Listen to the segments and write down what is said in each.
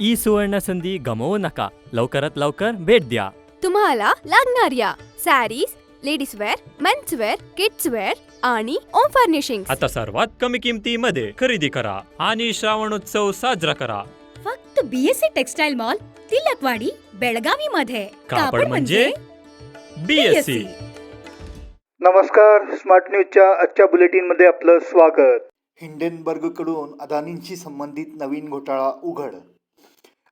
E सुवर्ण संधी गमवू नका. लवकरात लवकर भेट द्या. तुम्हाला लागणाऱ्या sarees ladies wear men's wear kids wear आणि ओम फर्निशिंग आता सर्वात कमी किमतीमध्ये खरेदी करा आणि श्रावणोत्सव साजरा करा. फक्त BSC textile mall Tilakwadi Belagavi मध्ये कापड म्हणजे बीएससी नमस्कार स्मार्ट न्यूजच्या आजच्या बुलेटिनमध्ये आपलं स्वागत. हिंडेनबर्गकडून अदानींशी संबंधित नवीन घोटाळा उघड.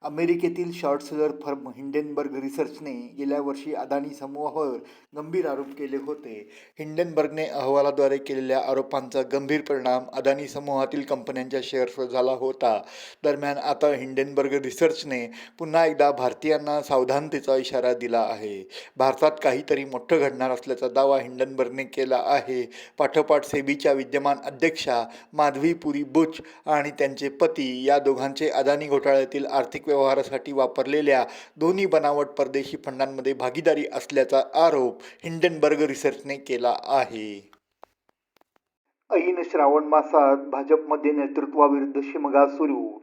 अमेरिकेतील शॉर्ट सेलर फर्म हिंडेनबर्ग रिसर्चने गेल्या वर्षी अदानी समूहावर गंभीर आरोप केले होते. हिंडेनबर्गने अहवालाद्वारे केलेल्या आरोपांचा गंभीर परिणाम अदानी समूहातील कंपन्यांच्या शेअर्सवर झाला होता. दरम्यान आता हिंडेनबर्ग रिसर्चने पुन्हा एकदा भारतीयांना सावधानतेचा इशारा दिला आहे. भारतात काहीतरी मोठं घडणार असल्याचा दावा हिंडनबर्गने केला आहे. पाठोपाठ सेबीच्या विद्यमान अध्यक्षा माधवी पुरी बुच आणि त्यांचे पती या दोघांचे अदानी घोटाळ्यातील आर्थिक व्यवहारासाठी वापरलेल्या दोन्ही बनावट परदेशी फंडांमध्ये भागीदारी असल्याचा आरोप हिंडनबर्ग रिसर्चने केला आहे. ऐन श्रावण मासात भाजपमध्ये नेतृत्वाविरुद्ध शिमगा सुरू.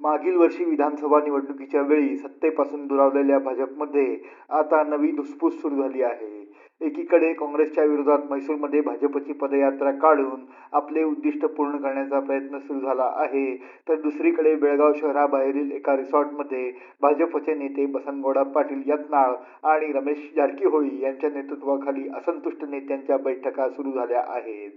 मागील वर्षी विधानसभा निवडणुकीच्या वेळी सत्तेपासून दुरावलेल्या भाजपमध्ये आता नवी धुसफूस सुरू झाली आहे. एकीकडे काँग्रेसच्या विरोधात म्हैसूरमध्ये भाजपची पदयात्रा काढून आपले उद्दिष्ट पूर्ण करण्याचा प्रयत्न सुरू झाला आहे तर दुसरीकडे बेळगाव शहराबाहेरील एका रिसॉर्टमध्ये भाजपचे नेते बसनगौडा पाटील यत्नाळ आणि रमेश जारकीहोळी यांच्या नेतृत्वाखाली असंतुष्ट नेत्यांच्या बैठका सुरू झाल्या आहेत.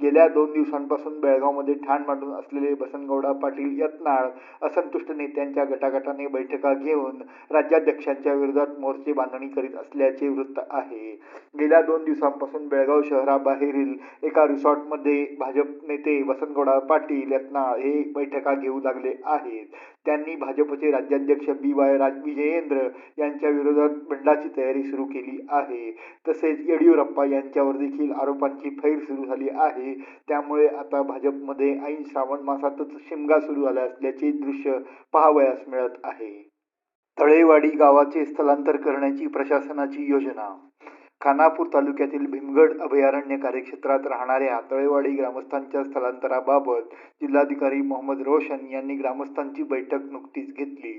गेल्या दोन दिवसांपासून बेळगावमध्ये ठाण मांडून असलेले बसनगौडा पाटील यत्नाळ असंतुष्ट नेत्यांच्या गटागटाने बैठका घेऊन राज्याध्यक्षांच्या विरोधात मोर्चे बांधणी करीत असल्याचे वृत्त आहे. गेल्या दोन दिवसांपासून बेळगाव शहराबाहेरील एका रिसॉर्टमध्ये भाजप नेते बसनगौडा पाटील यत्नाळ हे बैठका घेऊ लागले आहेत. त्यांनी भाजपचे राज्याध्यक्ष बी वाय विजयेंद्र यांच्या विरोधात बंडाची तयारी सुरू केली आहे. तसेच येडियुरप्पा यांच्यावर देखील आरोपांची फैर सुरू झाली आहे. त्यामुळे आता भाजपमध्ये ऐन श्रावण मासातच शिमगा सुरू झाला असल्याचे दृश्य पाहावयास मिळत आहे. तळेवाडी गावाचे स्थलांतर करण्याची प्रशासनाची योजना खानापूर तालुक्यातील भीमगड अभयारण्य कार्यक्षेत्रात राहणाऱ्या तळेवाडी ग्रामस्थांच्या स्थलांतराबाबत जिल्हाधिकारी मोहम्मद रोशन यांनी ग्रामस्थांची बैठक नुकतीच घेतली.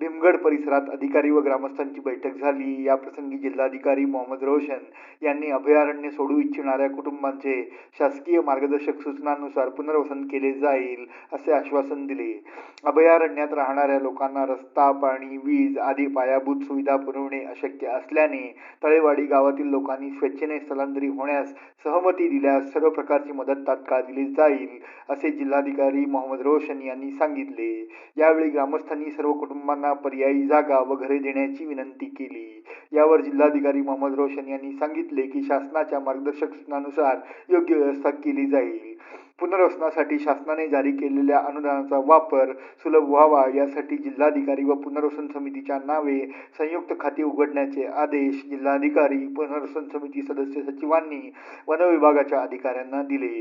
भीमगड परिसरात अधिकारी व ग्रामस्थांची बैठक झाली. या प्रसंगी जिल्हाधिकारी मोहम्मद रोशन यांनी अभयारण्य सोडू इच्छिणाऱ्या कुटुंबांचे शासकीय मार्गदर्शक सूचनांनुसार पुनर्वसन केले जाईल असे आश्वासन दिले. अभयारण्यात राहणाऱ्या लोकांना रस्ता पाणी वीज आदी पायाभूत सुविधा पुरवणे अशक्य असल्याने तळेवाडी गावातील लोकांनी स्वेच्छेने स्थलांतरित होण्यास सहमती दिल्यास सर्व प्रकारची मदत तात्काळ दिली जाईल असे जिल्हाधिकारी मोहम्मद रोशन यांनी सांगितले. यावेळी ग्रामस्थांनी सर्व कुटुंबांना पर्यायी जागा व घरे देण्याची विनंती केली. यावर जिल्हाधिकारी मोहम्मद रोशन यांनी सांगितले की शासनाच्या मार्गदर्शक सूचनानुसार योग्य व्यवस्था केली जाईल. पुनर्वसनासाठी शासनाने जारी केलेल्या अनुदानाचा वापर सुलभ व्हावा यासाठी जिल्हाधिकारी व पुनर्वसन समितीच्या नावे संयुक्त खाते उघडण्याचे आदेश जिल्हाधिकारी पुनर्वसन समिती सदस्य सचिवांनी वन विभागाच्या अधिकाऱ्यांना दिले.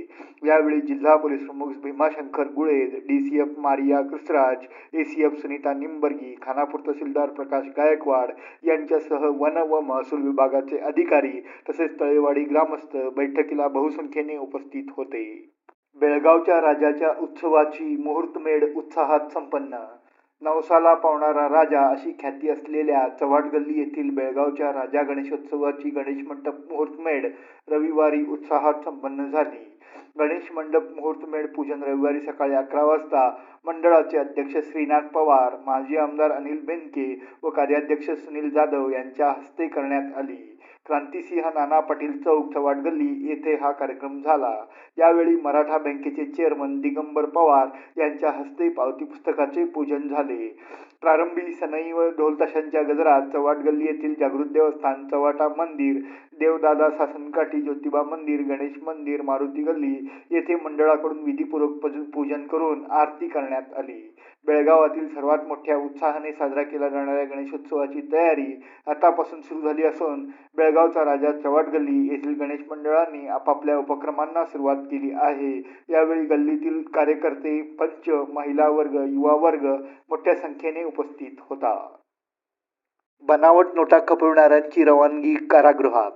यावेळी जिल्हा पोलीस प्रमुख Bhimashankar Gule D C F Maria Krishnaraj A C F Sunita Nimbargi Khanapur तहसीलदार प्रकाश गायकवाड यांच्यासह वन व महसूल विभागाचे अधिकारी तसेच तळेवाडी ग्रामस्थ बैठकीला बहुसंख्येने उपस्थित होते. बेळगावच्या राजाच्या उत्सवाची मुहूर्तमेढ उत्साहात संपन्न. नवसाला पावणारा राजा अशी ख्याती असलेल्या चव्हाट गल्ली येथील बेळगावच्या राजा गणेशोत्सवाची गणेश मंडप मुहूर्तमेढ रविवारी उत्साहात संपन्न झाली. गणेश मंडप मुहूर्तमेढ पूजन रविवारी सकाळी अकरा वाजता मंडळाचे अध्यक्ष श्रीनाथ पवार माजी आमदार अनिल बेनके व कार्याध्यक्ष सुनील जाधव यांच्या हस्ते करण्यात आली. क्रांतिसिंह नाना पाटील चौक चवाट गल्ली येथे हा कार्यक्रम झाला. यावेळी मराठा बँकेचे चेअरमन दिगंबर पवार यांच्या हस्ते पावती पुस्तकाचे पूजन झाले. प्रारंभी सनई व ढोलताशांच्या गजरात चवाट गल्ली येथील जागृत देवस्थान चव्हाटा मंदिर देवदादा सासनकाठी ज्योतिबा मंदिर गणेश मंदिर मारुती गल्ली येथे मंडळाकडून विधीपूर्वक पूजन करून आरती करण्यात आली. बेळगावातील सर्वात मोठ्या उत्साहाने साजरा केला जाणाऱ्या गणेशोत्सवाची तयारी आतापासून सुरू झाली असून बेळगावचा राजा चव्हाट गल्ली येथील गणेश मंडळांनी आपापल्या उपक्रमांना सुरुवात केली आहे. यावेळी गल्लीतील कार्यकर्ते पंच महिला वर्ग युवा वर्ग मोठ्या संख्येने उपस्थित होता. बनावट नोटा खपवणाऱ्यांची रवानगी कारागृहात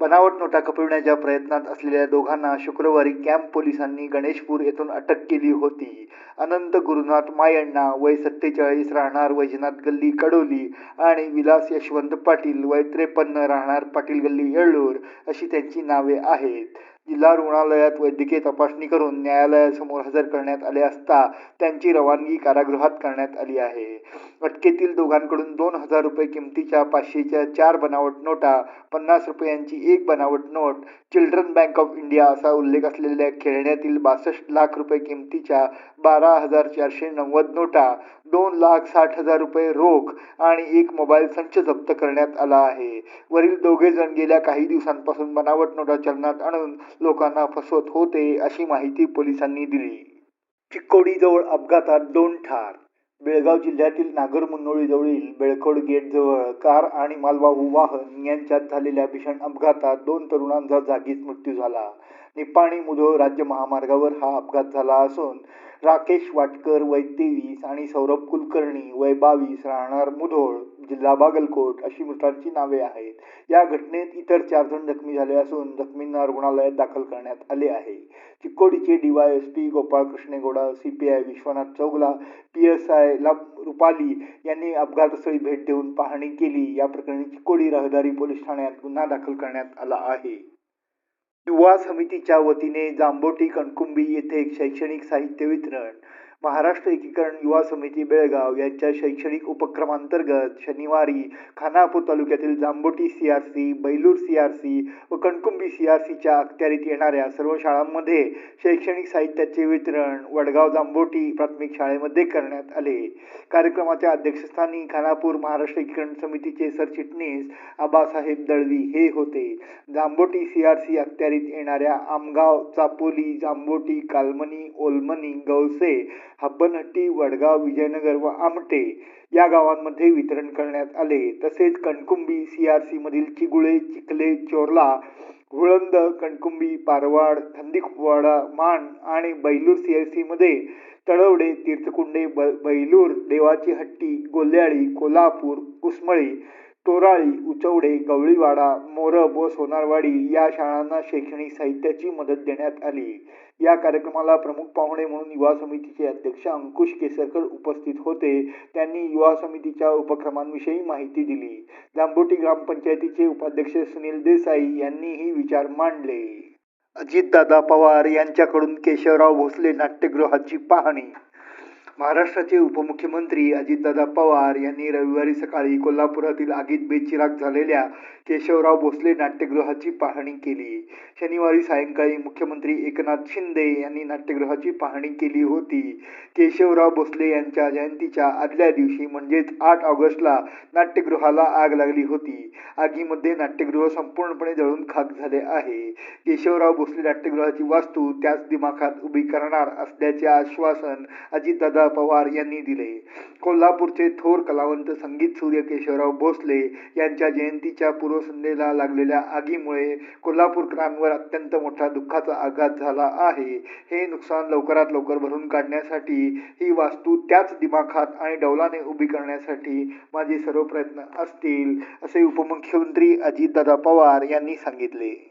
बनावट नोटा खपविण्याच्या प्रयत्नात असलेल्या दोघांना शुक्रवारी कॅम्प पोलिसांनी गणेशपूर येथून अटक केली होती. अनंत गुरुनाथ मायण्णा वय सत्तेचाळीस राहणार वैजनाथ गल्ली कडोली आणि विलास यशवंत पाटील वय त्रेपन्न राहणार पाटील गल्ली येळूर अशी त्यांची नावे आहेत. जिल्हा रुग्णालयात वैद्यकीय तपासणी करून न्यायालयासमोर हजर करण्यात आले असता त्यांची रवानगी कारागृहात करण्यात आली आहे. अटकेतील दोघांकडून दोन हजार रुपये किमतीच्या पाचशेच्या चार बनावट नोटा पन्नास रुपयांची एक बनावट note children bank of India असा उल्लेख असलेल्या खेळण्यातील बासष्ट लाख रुपये किमतीच्या बारा हजार चारशे नव्वद नोटा दोन लाख साठ हजार रुपये रोख आणि एक मोबाईल संच जप्त करण्यात आला आहे. वरील दोघे जण गेल्या काही दिवसांपासून बनावट नोटा चलनात आणून लोकांना फसवत होते अशी माहिती पोलिसांनी दिली. चिक्कोडीजवळ अपघातात दोन ठार. बेळगाव जिल्ह्यातील नागरमुन्नोळीजवळील बेळखोड गेटजवळ कार आणि मालवाहू वाहन यांच्यात झालेल्या भीषण अपघातात दोन तरुणांचा जागीच मृत्यू झाला. निपाणी मुधोळ राज्य महामार्गावर हा अपघात झाला असून राकेश वाटकर वय तेवीस आणि सौरभ कुलकर्णी वय बावीस राहणार मुधोळ जिल्हा बागलकोट अशी मृतांची नावे आहेत. या घटनेत इतर चार जण जखमी झाले असून जखमींना रुग्णालयात दाखल करण्यात आले आहे. चिक्कोडीचे DYSP Gopal Krishnegowda C P I Vishwanath Chougala P S I ला रुपाली यांनी अपघातस्थळी भेट देऊन पाहणी केली. या प्रकरणी चिक्कोडी रहदारी पोलीस ठाण्यात गुन्हा दाखल करण्यात आला आहे. युवा समितीच्या वतीने जांबोटी कणकुंबी येथे एक शैक्षणिक साहित्य वितरण महाराष्ट्र एकीकरण युवा समिती बेळगाव यांच्या शैक्षणिक उपक्रमांतर्गत शनिवारी खानापूर तालुक्यातील Jamboti C R C Bailur C R C व कणकुंबी सी आर सीच्या अखत्यारीत येणाऱ्या सर्व शाळांमध्ये शैक्षणिक साहित्याचे वितरण वडगाव जांबोटी प्राथमिक शाळेमध्ये करण्यात आले. कार्यक्रमाच्या अध्यक्षस्थानी खानापूर महाराष्ट्र एकीकरण समितीचे सरचिटणीस आबासाहेब दळवी हे होते. जांबोटी सी आर सी अखत्यारीत येणाऱ्या आमगाव चापोली जांबोटी कालमनी ओलमनी गवसे हब्बनहट्टी वडगाव विजयनगर व आमटे या गावांमध्ये वितरण करण्यात आले. तसेच कणकुंबी सी आर सीमधील चिगुळे चिखले चोरला हुळंद कणकुंबी पारवाड थंदिकवाडा मान आणि बैलूर सी आर सीमध्ये तळवडे तीर्थकुंडे ब बैलूर देवाची हट्टी गोल्याळी कोल्हापूर कुसमळी तोराळी उचवडे गवळीवाडा मोरब व सोनारवाडी या शाळांना शैक्षणिक साहित्याची मदत देण्यात आली. या कार्यक्रमाला प्रमुख पाहुणे म्हणून युवा समितीचे अध्यक्ष अंकुश केसरकर उपस्थित होते. त्यांनी युवा समितीच्या उपक्रमांविषयी माहिती दिली. जांबोटी ग्रामपंचायतीचे उपाध्यक्ष सुनील देसाई यांनीही विचार मांडले. अजितदादा पवार यांच्याकडून केशवराव भोसले नाट्यगृहाची पाहणी महाराष्ट्राचे उपमुख्यमंत्री अजितदादा पवार यांनी रविवारी सकाळी कोल्हापुरातील आगीत बेचिराग झालेल्या केशवराव भोसले नाट्यगृहाची पाहणी केली. शनिवारी सायंकाळी मुख्यमंत्री एकनाथ शिंदे यांनी नाट्यगृहाची पाहणी केली होती. केशवराव भोसले यांच्या जयंतीच्या आदल्या दिवशी म्हणजेच आठ ऑगस्टला नाट्यगृहाला आग लागली होती. आगीमध्ये नाट्यगृह संपूर्णपणे जळून खाक झाले आहे. केशवराव भोसले नाट्यगृहाची वास्तू त्याच दिमाखात उभी करणार असल्याचे आश्वासन अजितदादा पवार यांनी दिले. कोल्हापूरचे थोर कलावंत संगीत सूर्य केशवराव भोसले यांच्या जयंतीच्या पूर्वसंध्येला लागलेल्या आगीमुळे कोल्हापूरकरांवर अत्यंत मोठा दुःखाचा आघात झाला आहे. हे नुकसान लवकरात लवकर भरून काढण्यासाठी ही वास्तू त्याच दिमाखात आणि डौलाने उभी करण्यासाठी माझे सर्व प्रयत्न असतील असे उपमुख्यमंत्री अजितदादा पवार यांनी सांगितले.